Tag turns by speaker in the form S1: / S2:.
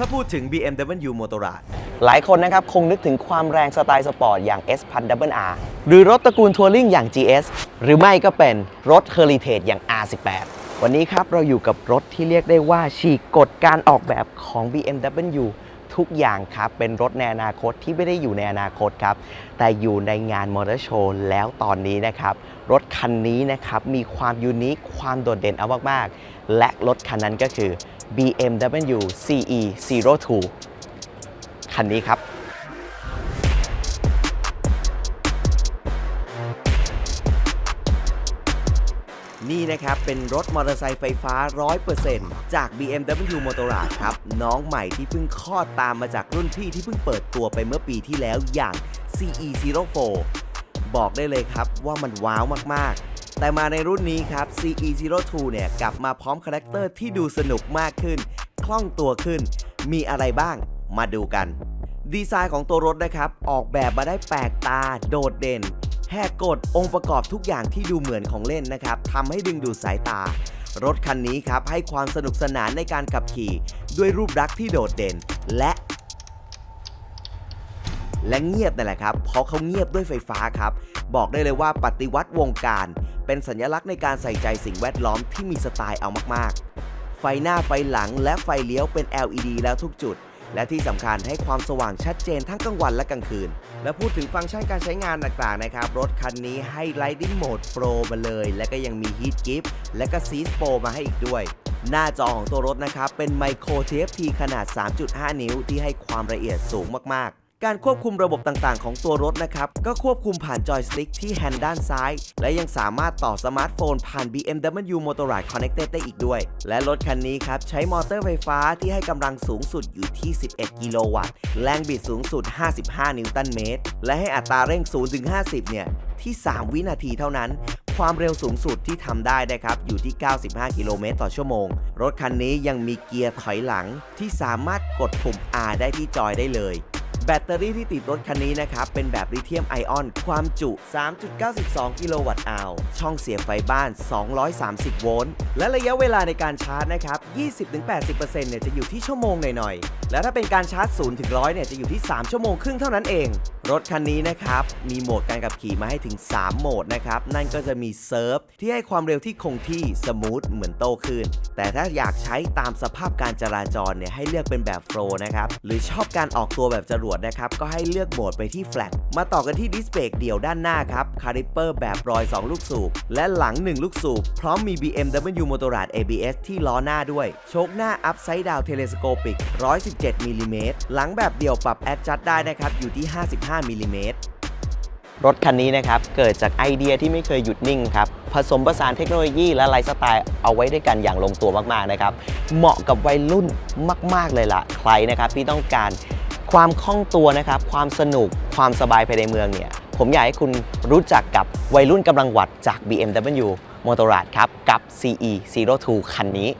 S1: ถ้าพูดถึง BMW Motorrad
S2: หลายคนนะครับ คงนึกถึงความแรงสไตล์สปอร์ตอย่าง S 1 0 0 R หรือรถตระกูลทัวริงอย่าง GS หรือไม่ก็เป็นรถ Heritage อย่าง R18 วันนี้ครับ เราอยู่กับรถที่เรียกได้ว่าฉีกกฎการออกแบบของ BMW ทุกอย่างครับ เป็นรถในอนาคตที่ไม่ได้อยู่ในอนาคตครับ แต่อยู่ในงานมอเตอร์โชว์แล้วตอนนี้นะครับ รถคันนี้นะครับ มีความยูนิคความโดดเด่นเอามาก ๆ และรถคันนั้นก็คือ BMW CE 02 คันนี้ครับ
S1: นี่นะครับ เป็นรถมอเตอร์ไซค์ไฟฟ้า 100%จาก BMW Motorrad ครับ น้องใหม่ที่เพิ่งคลอดตามมาจากรุ่นพี่ที่เพิ่งเปิดตัวไปเมื่อปีที่แล้วอย่าง CE04 บอกได้เลยครับว่ามันว้าวมากๆ แต่มาในรุ่นนี้ครับ CE02 เนี่ยกลับมาพร้อมคาแรคเตอร์ที่ดูสนุกมากขึ้น คล่องตัวขึ้น มีอะไรบ้างมาดูกัน ดีไซน์ของตัวรถนะครับ ออกแบบมาได้แปลกตา โดดเด่น แหกกฎองค์ประกอบทุกอย่างที่ดูเหมือนของเล่นนะครับทำให้ดึงดูดสายตา รถคันนี้ครับให้ความสนุกสนานในการขับขี่ ด้วยรูปลักษณ์ที่โดดเด่น และ และเงียบนั่นแหละครับ เพราะเขาเงียบด้วยไฟฟ้าครับ บอกได้เลยว่าปฏิวัติวงการ เป็นสัญลักษณ์ในการใส่ใจสิ่งแวดล้อมที่มีสไตล์เอามากๆ ไฟหน้าไฟหลังและไฟเลี้ยวเป็น LED แล้วทุกจุด และที่สำคัญให้ความสว่างชัดเจนทั้งกลางวันและกลางคืน และพูดถึงฟังก์ชันการใช้งานต่างๆนะครับ รถคันนี้ให้ Lighting Mode Pro มาเลย และก็ยังมี Heat Gift และก็ Seat Pro มาให้อีกด้วยหน้าจอของตัวรถนะครับ เป็น Micro TFT ขนาด 3.5 นิ้วที่ให้ความละเอียดสูงมาก ๆ การควบคุมระบบต่างๆ ของตัวรถนะครับ ก็ควบคุมผ่านจอยสติ๊กที่แฮนด์ด้านซ้าย และยังสามารถต่อสมาร์ทโฟนผ่าน BMW Motorrad Connected ได้อีกด้วย และรถคันนี้ครับ ใช้มอเตอร์ไฟฟ้าที่ให้กำลังสูงสุดอยู่ที่ 11 กิโลวัตต์ แรงบิดสูงสุด 55 นิวตันเมตร และให้อัตราเร่ง0ถึง50 เนี่ย ที่ 3 วินาทีเท่านั้นความเร็วสูงสุดที่ทำได้นะครับ อยู่ที่ 95 กิโลเมตรต่อชั่วโมง รถคันนี้ยังมีเกียร์ถอยหลังที่สามารถกดปุ่ม R ได้ที่จอยได้เลย แบตเตอรี่ที่ติดรถคันนี้นะครับ เป็นแบบลิเธียมไอออน ความจุ 3.92 กิโลวัตต์อาวช่องเสียบไฟบ้าน 230 โวลต์ และระยะเวลาในการชาร์จนะครับ 20-80%เนี่ยจะอยู่ที่ชั่วโมงหน่อยๆ และถ้าเป็นการชาร์จ0ถึง100 เนี่ยจะอยู่ที่ 3 ชั่วโมงครึ่งเท่านั้นเอง รถคันนี้นะครับ มีโหมดการขับขี่มาให้ถึง 3 โหมดนะครับ นั่นก็จะมีเซิร์ฟที่ให้ความเร็วที่คงที่สมูทเหมือนโตขึ้น แต่ถ้าอยากใช้ตามสภาพการจราจรเนี่ยให้เลือกเป็นแบบโฟล์นะครับ หรือชอบการออกตัวแบบจรวดนะครับ ก็ให้เลือกโหมดไปที่แฟลต มาต่อกันที่ดิสเบรกเดี่ยวด้านหน้าครับคาลิเปอร์แบบรอย 2 ลูกสูบ และหลัง 1 ลูกสูบ พร้อมมี BMW Motorrad ABS ที่ล้อหน้าด้วย โชคหน้า Upside Down Telescopic 117มิลลิเมตรหลังแบบเดี่ยวปรับ Adjust ได้นะครับ อยู่ที่ 55มิลลิเมตร
S2: รถคันนี้นะครับ เกิดจากไอเดียที่ไม่เคยหยุดนิ่งครับ ผสมผสานเทคโนโลยีและไลฟ์สไตล์เอาไว้ด้วยกันอย่างลงตัวมาก ๆ นะครับ เหมาะกับวัยรุ่นมาก ๆ เลยล่ะ ใครนะครับที่ต้องการ ความคล่องตัวนะครับ ความสนุก ความสบายภายในเมืองเนี่ย ผมอยากให้คุณรู้จักกับวัยรุ่นกำลังวัดจาก BMW Motorrad ครับ กับ CE 02 คันนี้